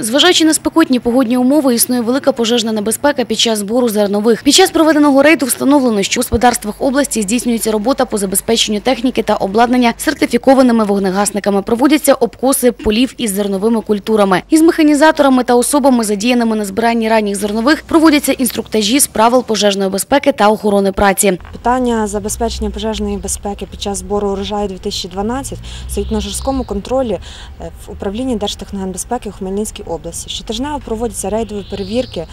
Зважаючи на спекотні погодні умови, існує велика пожежна небезпека під час збору зернових. Під час проведеного рейду встановлено, що у господарствах області здійснюється робота по забезпеченню техніки та обладнання сертифікованими вогнегасниками. Проводяться обкоси полів із зерновими культурами. Із механізаторами та особами, задіяними на збиранні ранніх зернових, проводяться інструктажі з правил пожежної безпеки та охорони праці. Питання забезпечення пожежної безпеки під час збору урожаю 2012 стоїть на жорсткому контролі е, в управлінні Держтехногенбезпеки у Хмельницькій області. Щотижнево проводяться рейдові перевірки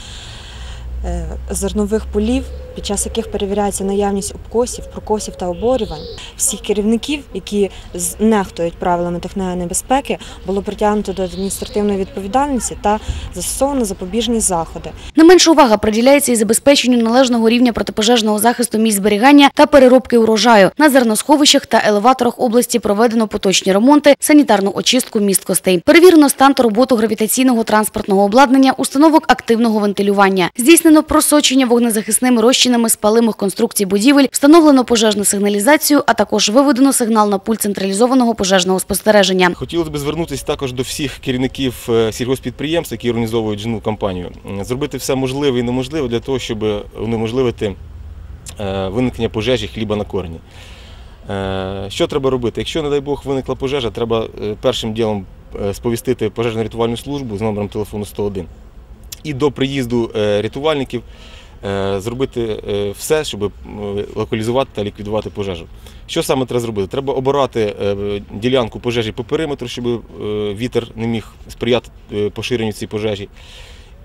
е, зернових полів, під час яких перевіряється наявність обкосів, прокосів та оборювань. Всіх керівників, які з- нехтують правилами техногенної безпеки, було притягнуто до адміністративної відповідальності та застосовано запобіжні заходи. Не менша увага приділяється і забезпеченню належного рівня протипожежного захисту місць зберігання та переробки урожаю. На зерносховищах та елеваторах області проведено поточні ремонти, санітарну очистку місткостей. Перевірено стан та роботу гравітаційного транспортного обладнання, установок активного вентилювання. Здійснено просочення вогнезахисними розчинами спалимих конструкцій будівель, встановлено пожежну сигналізацію, а також виведено сигнал на пульт централізованого пожежного спостереження. Хотілося б звернутися також до всіх керівників е, сільгоспідприємств, які організовують жну кампанію, зробити все можливе і неможливе для того, щоб унеможливити е, виникнення пожежі хліба на корені. Е, Що треба робити? Якщо, не дай Бог, виникла пожежа, треба е, першим ділом е, сповістити пожежно-рятувальну службу з номером телефону 101. І до приїзду е, рятувальників е, зробити е, все, щоб е, локалізувати та ліквідувати пожежу. Що саме треба зробити? Треба обирати е, ділянку пожежі по периметру, щоб е, вітер не міг сприяти е, поширенню цієї пожежі.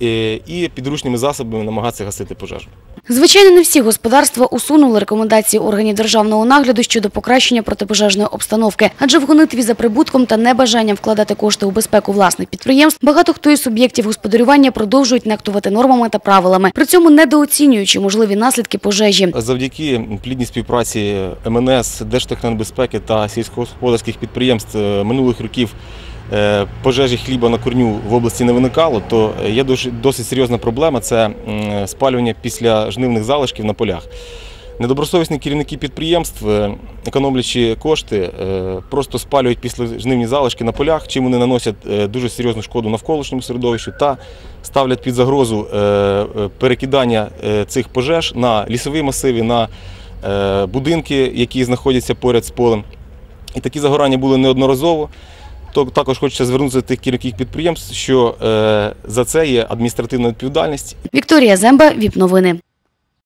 Е, І підручними засобами намагатися гасити пожежу. Звичайно, не всі господарства усунули рекомендації органів державного нагляду щодо покращення протипожежної обстановки, адже в гонитві за прибутком та небажанням вкладати кошти у безпеку власних підприємств багато хто із суб'єктів господарювання продовжують нехтувати нормами та правилами, при цьому недооцінюючи можливі наслідки пожежі. Завдяки плідній співпраці МНС, Держтехнобезпеки та сільськогосподарських підприємств е, минулих років пожежі хліба на корню в області не виникало, то є досить серйозна проблема це спалювання після жнивних залишків на полях. Недобросовісні керівники підприємств, е, економлячи кошти, е, просто спалюють після жнивні залишки на полях, чим вони наносять е, дуже серйозну шкоду навколишньому середовищу та ставлять під загрозу е, е, перекидання е, цих пожеж на лісові масиви, на е, будинки, які знаходяться поряд з полем. І такі загорання були неодноразово. То також хочеться звернутися до тих керівників підприємств, що е, за це є адміністративна відповідальність Вікторія Земба, ВІП Новини.